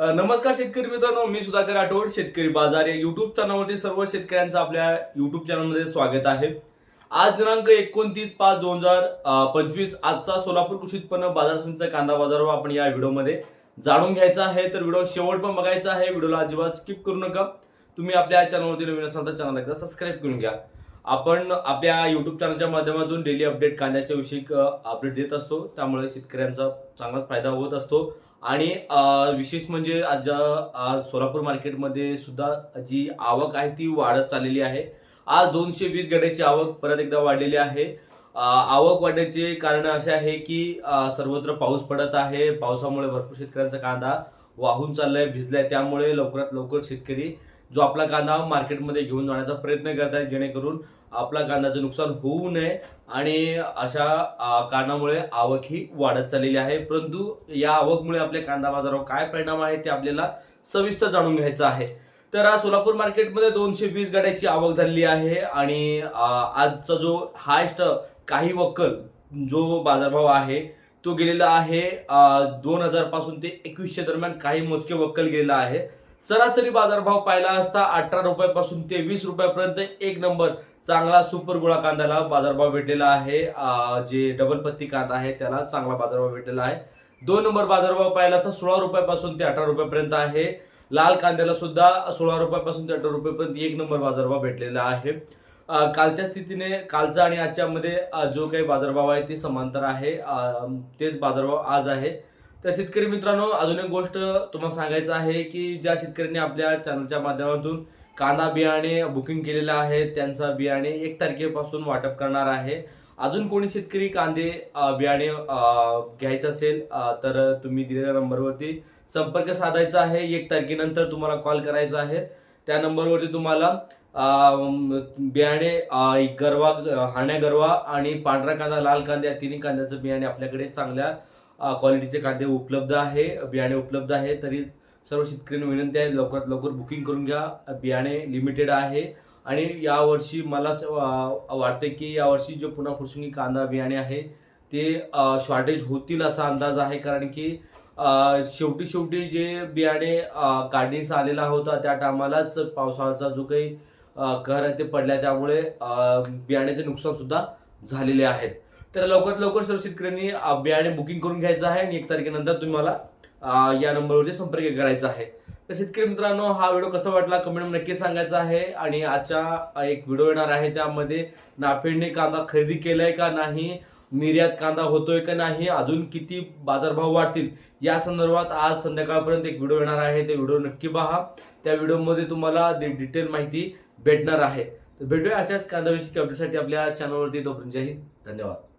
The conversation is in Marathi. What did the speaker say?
नमस्कार शेतकरी मित्रांनो मी सुधाकर राठोड शेतकरी बाजार या युट्यूब चॅनलवरती सर्व शेतकऱ्यांचं आपल्या युट्यूब चॅनलमध्ये स्वागत आहे. आज दिनांक एकोणतीस पाच दोन हजार पंचवीस आजचा सोलापूर कृषी उत्पन्न बाजार समितीचा कांदा बाजार आपण या व्हिडिओमध्ये जाणून घ्यायचा आहे. तर व्हिडिओ शेवट पण बघायचा आहे. व्हिडिओला अजिबात स्किप करू नका. तुम्ही आपल्या चॅनलवरती नवीन असाल तर चॅनल एकदा सबस्क्राईब करून घ्या. आपण आपल्या युट्यूब चॅनलच्या माध्यमातून डेली अपडेट कांद्याच्या विषयी अपडेट देत असतो. त्यामुळे शेतकऱ्यांचा चांगलाच फायदा होत असतो. आणि विशेष म्हणजे आज आज सोलापूर मार्केटमध्ये सुद्धा जी आवक आहे ती वाढत चाललेली आहे. आज दोनशे वीस गड्याची आवक परत एकदा वाढलेली आहे. आवक वाढण्याचे कारण असे आहे की सर्वत्र पाऊस पडत आहे. पावसामुळे भरपूर शेतकऱ्यांचा कांदा वाहून चाललाय भिजलाय. त्यामुळे लवकरात लवकर शेतकरी जो आपला कांदा मार्केटमध्ये घेऊन जाण्याचा प्रयत्न करत आहे जेणेकरून आपला कांद्याचं नुकसान होऊ नये आणि अशा कारणामुळे आवक ही वाढत चाललेली आहे. परंतु या आवकमुळे आपल्या कांदा बाजारावर काय परिणाम आहे ते आपल्याला सविस्तर जाणून घ्यायचं आहे. तर आज सोलापूर मार्केटमध्ये दोनशे वीस गाड्याची आवक झालेली आहे आणि आजचा जो हायस्ट काही वक्कल जो बाजारभाव आहे तो गेलेला आहे दोन हजारपासून ते एकवीसशे दरम्यान काही मोजके वक्कल गेलेला आहे. सरासरी बाजारभाव पाहिला असता अठरा रुपयापासून ते वीस रुपयापर्यंत एक नंबर चांगला सुपर गोळा कांद्याला बाजारभाव भेटलेला आहे. जे डबल पत्ती कांदा आहे त्याला चांगला बाजारभाव भेटलेला आहे. दोन नंबर बाजारभाव पाहिला असता सोळा रुपयापासून ते अठरा रुपयापर्यंत आहे. लाल कांद्याला सुद्धा सोळा रुपयापासून ते अठरा रुपयापर्यंत एक नंबर बाजारभाव भेटलेला आहे. कालच्या स्थितीने कालचा आणि आजच्या मध्ये जो काही बाजारभाव आहे ते समांतर आहे. तेच बाजारभाव आज आहे. तर शेतकरी मित्रांनो अजून एक गोष्ट तुम्हाला सांगायचं आहे की ज्या शेतकऱ्यांनी आपल्या चॅनलच्या माध्यमातून कांदा बियाणे बुकिंग केलेलं आहे त्यांचा बियाणे एक तारखेपासून वाटप करणार आहे. अजून कोणी शेतकरी कांदे बियाणे घ्यायचं असेल तर तुम्ही दिलेल्या नंबरवरती संपर्क साधायचा आहे. एक तारखेनंतर तुम्हाला कॉल करायचा आहे. त्या नंबरवरती तुम्हाला बियाणे गरवा हाण्या गरवा आणि पांढरा कांदा लाल कांदा या तिन्ही कांद्याचं बियाणे आपल्याकडे चांगल्या क्वालिटीचे कांदे उपलब्ध आहे. बियाणे उपलब्ध आहे. तरी सर्व शेतकऱ्यांना विनंती आहे लवकरात लवकर बुकिंग करून घ्या. बियाणे लिमिटेड आहे. आणि यावर्षी मला वाटते की यावर्षी जो पुन्हा फुरसुंगी कांदा बियाणे आहे ते शॉर्टेज होतील असा अंदाज आहे. कारण की शेवटी शेवटी जे बियाणे काढणीस आलेला होता त्या टायमालाच पावसाळ्याचा जो काही कहर आहे ते पडला त्यामुळे बियाण्याचे नुकसानसुद्धा झालेले आहेत. तर लवकरात लवकर सर्व शेतकऱ्यांनी बियाणे बुकिंग करून घ्यायचं आहे. आणि एक तारखेनंतर तुम्हाला मला या नंबरवरती संपर्क करायचा आहे. तर शेतकरी मित्रांनो हा व्हिडिओ कसा वाटला कमेंट नक्की सांगायचा आहे. आणि आजच्या एक व्हिडिओ येणार आहे त्यामध्ये नाफेडने कांदा खरेदी केलाय का नाही निर्यात कांदा होतोय का नाही अजून किती बाजारभाव वाढतील या संदर्भात आज संध्याकाळपर्यंत एक व्हिडिओ येणार आहे. ते व्हिडिओ नक्की पहा. त्या व्हिडिओमध्ये तुम्हाला डिटेल माहिती भेटणार आहे. तर भेटूया अशाच कांदाविषयी अपडेटसाठी आपल्या चॅनलवरती तोपर्यंत जय हिंद. धन्यवाद.